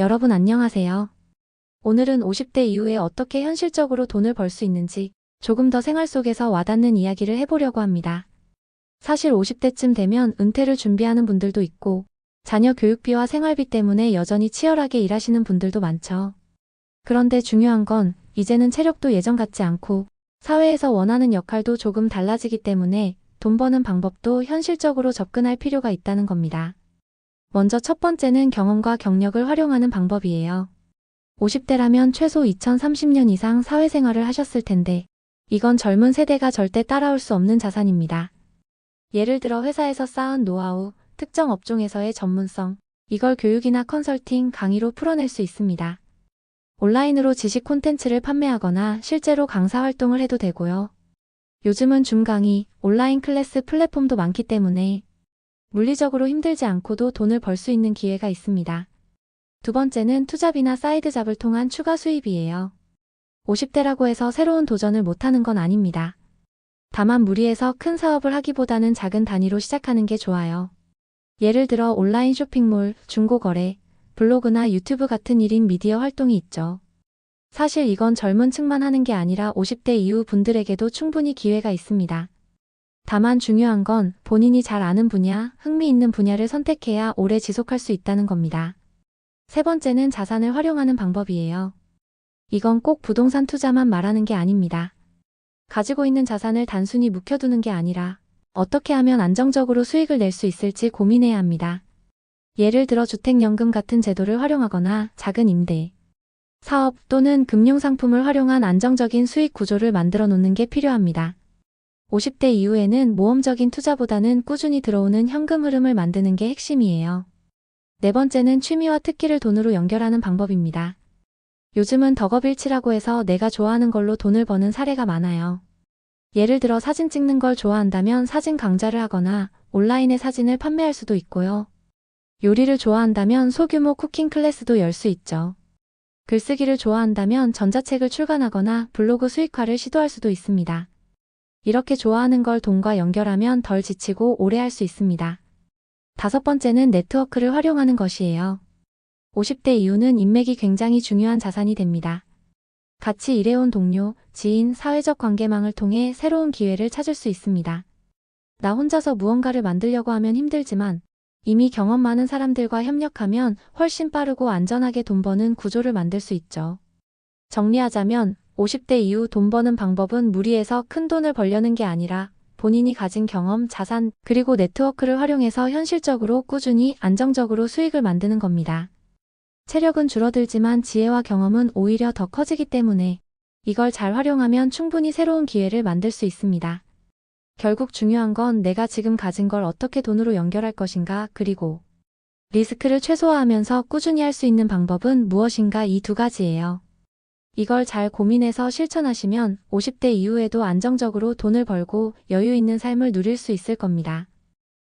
여러분 안녕하세요. 오늘은 50대 이후에 어떻게 현실적으로 돈을 벌 수 있는지 조금 더 생활 속에서 와닿는 이야기를 해보려고 합니다. 사실 50대쯤 되면 은퇴를 준비하는 분들도 있고 자녀 교육비와 생활비 때문에 여전히 치열하게 일하시는 분들도 많죠. 그런데 중요한 건 이제는 체력도 예전 같지 않고 사회에서 원하는 역할도 조금 달라지기 때문에 돈 버는 방법도 현실적으로 접근할 필요가 있다는 겁니다. 먼저 첫 번째는 경험과 경력을 활용하는 방법이에요. 50대라면 최소 2030년 이상 사회생활을 하셨을 텐데 이건 젊은 세대가 절대 따라올 수 없는 자산입니다. 예를 들어 회사에서 쌓은 노하우, 특정 업종에서의 전문성, 이걸 교육이나 컨설팅, 강의로 풀어낼 수 있습니다. 온라인으로 지식 콘텐츠를 판매하거나 실제로 강사 활동을 해도 되고요. 요즘은 줌 강의, 온라인 클래스 플랫폼도 많기 때문에 물리적으로 힘들지 않고도 돈을 벌 수 있는 기회가 있습니다. 두 번째는 투잡이나 사이드 잡을 통한 추가 수입이에요. 50대라고 해서 새로운 도전을 못하는 건 아닙니다. 다만 무리해서 큰 사업을 하기보다는 작은 단위로 시작하는 게 좋아요. 예를 들어 온라인 쇼핑몰, 중고거래, 블로그나 유튜브 같은 1인 미디어 활동이 있죠. 사실 이건 젊은 층만 하는 게 아니라 50대 이후 분들에게도 충분히 기회가 있습니다. 다만 중요한 건 본인이 잘 아는 분야, 흥미 있는 분야를 선택해야 오래 지속할 수 있다는 겁니다. 세 번째는 자산을 활용하는 방법이에요. 이건 꼭 부동산 투자만 말하는 게 아닙니다. 가지고 있는 자산을 단순히 묵혀두는 게 아니라 어떻게 하면 안정적으로 수익을 낼 수 있을지 고민해야 합니다. 예를 들어 주택연금 같은 제도를 활용하거나 작은 임대, 사업 또는 금융상품을 활용한 안정적인 수익 구조를 만들어 놓는 게 필요합니다. 50대 이후에는 모험적인 투자보다는 꾸준히 들어오는 현금 흐름을 만드는 게 핵심이에요. 네 번째는 취미와 특기를 돈으로 연결하는 방법입니다. 요즘은 덕업일치라고 해서 내가 좋아하는 걸로 돈을 버는 사례가 많아요. 예를 들어 사진 찍는 걸 좋아한다면 사진 강좌를 하거나 온라인에 사진을 판매할 수도 있고요. 요리를 좋아한다면 소규모 쿠킹 클래스도 열 수 있죠. 글쓰기를 좋아한다면 전자책을 출간하거나 블로그 수익화를 시도할 수도 있습니다. 이렇게 좋아하는 걸 돈과 연결하면 덜 지치고 오래 할 수 있습니다. 다섯 번째는 네트워크를 활용하는 것이에요. 50대 이후는 인맥이 굉장히 중요한 자산이 됩니다. 같이 일해온 동료, 지인, 사회적 관계망을 통해 새로운 기회를 찾을 수 있습니다. 나 혼자서 무언가를 만들려고 하면 힘들지만 이미 경험 많은 사람들과 협력하면 훨씬 빠르고 안전하게 돈 버는 구조를 만들 수 있죠. 정리하자면 50대 이후 돈 버는 방법은 무리해서 큰 돈을 벌려는 게 아니라 본인이 가진 경험, 자산, 그리고 네트워크를 활용해서 현실적으로 꾸준히 안정적으로 수익을 만드는 겁니다. 체력은 줄어들지만 지혜와 경험은 오히려 더 커지기 때문에 이걸 잘 활용하면 충분히 새로운 기회를 만들 수 있습니다. 결국 중요한 건 내가 지금 가진 걸 어떻게 돈으로 연결할 것인가 그리고 리스크를 최소화하면서 꾸준히 할 수 있는 방법은 무엇인가 이 두 가지예요. 이걸 잘 고민해서 실천하시면 50대 이후에도 안정적으로 돈을 벌고 여유 있는 삶을 누릴 수 있을 겁니다.